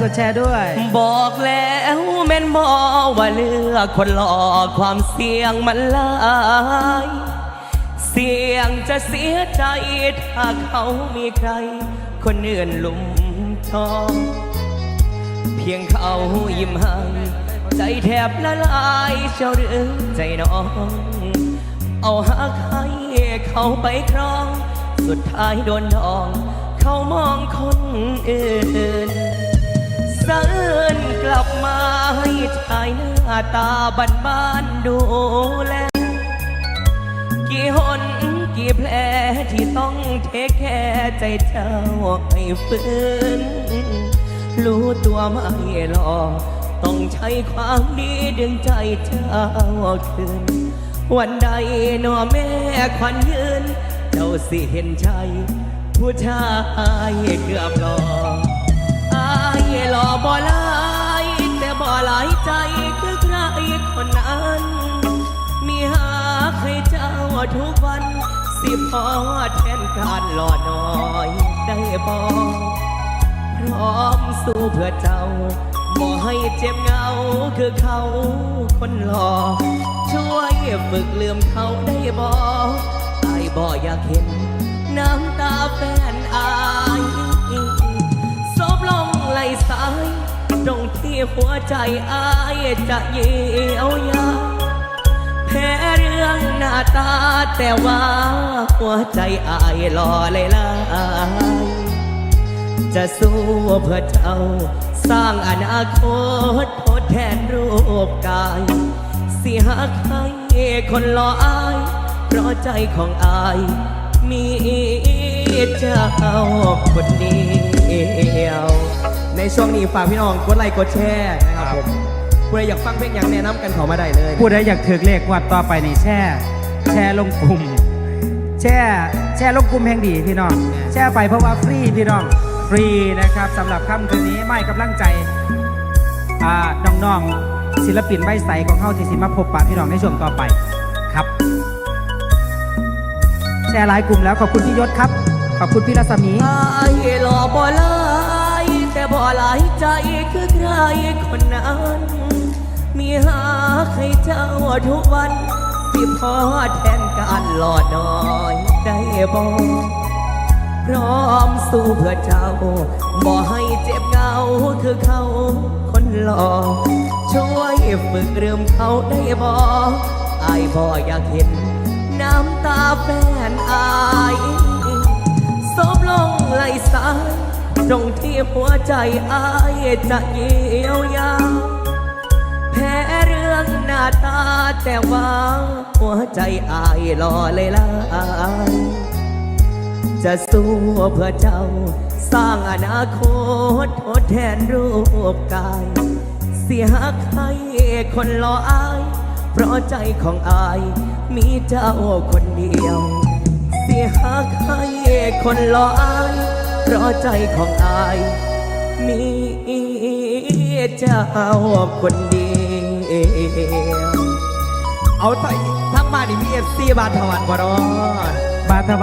กดแชร์ด้วย บอกแล้วแม่นบอว่าเลือกคนหลอกความเสี่ยงมันหลายเสี่ยงจะเสียใจถ้าเขามีใคร คนอื่นลุมชอบเพียงเขายิ้มให้ใจแทบละลายเจ้าหรือใจน้อง เอาหักให้เขาไปครอง สุดท้ายโดนดอง เขามองคนอื่น เสิร์นกลับมาให้ชายหน้าตาบันบานดูแล กี่หนกี่แผลที่ต้องเทคแค่ใจเจ้าให้ฟื้น รู้ตัวไม่หรอกต้องใช้ความดีดึงใจเจ้าคืน วันใดหนอแม่ควันยืน เจ้าสิเห็นใจ ผู้ชายเกือบหลออาย หล่อบ่หลายแต่บ่หลายใจคือใครคนนั้น มีหาให้เจ้าทุกวัน สิพอแทนการหล่อน้อยได้บ่พร้อมสู้เพื่อเจ้าบ่ให้เจ็บเงาคือเขาคนหล่อช่วยฝึกลืมเขาได้บ่อายบ่อยากเห็นน้ำ ลงไหลสายตรงที่หัวใจอายจะเยียวยาแพ้เรื่องหน้าตาแต่ว่าหัวใจอายรอเลยลายจะสู้เพื่อเจ้า สร้างอนาคตทดแทนรูปกายสิหักให้คนรออายเพราะใจของอาย มีเจ้าคนเดียว ในช่วงนี้ฝากพี่น้องกดไลค์กดแชร์นะครับผมผู้ใดอยากฟังเพลงอย่างแนะนำกันเขามาได้เลยผู้ใดอยากถือเลขงวัดต่อไปนี่แช่แชร์ลงกลุ่ม แช่แชร์ลงกลุ่มแห่งดีพี่น้อง แชร์ไปเพราะว่าฟรีพี่น้องฟรีนะครับสำหรับค่ำคืนนี้ไม่กำลังใจอ่าน้องๆศิลปินใบใสของเขาที่สิมาพบปะพี่น้องในช่วงต่อไปครับ แชร์หลายกลุ่มแล้วขอบคุณพี่ยศครับ ขอบคุณพี่รัศมีอายหล่อบ่หลาย แต่บ่หลายใจคือใครคนนั้น มีหาให้เจ้าทุกวัน สิพอแทนการหลอดน้อยได้บ่พร้อมสู้เพื่อเจ้าบ่ให้เจ็บเหงาคือเขาคนหล่อช่วยฝึกเรื่มเขาได้บ่อายบ่อยากเห็น น้ำตาแฟนอายซบลงไหลสาย ตรงที่หัวใจอายจะเยียวยาแพ้เรื่องหน้าตาแต่ว่า หัวใจอายรอเลยล่ะจะสู้เพื่อเจ้า สร้างอนาคตทดแทนรูปกาย เสียใครคนรออาย เพราะใจของอาย มีเจ้าคนเดียว เสียใครคนรออาย เพราะใจของอาย มีเจ้าคนเดียวเอาไทยทั้งบ้านนี่มีเอฟซีบานทวันบ่รอด บาทบา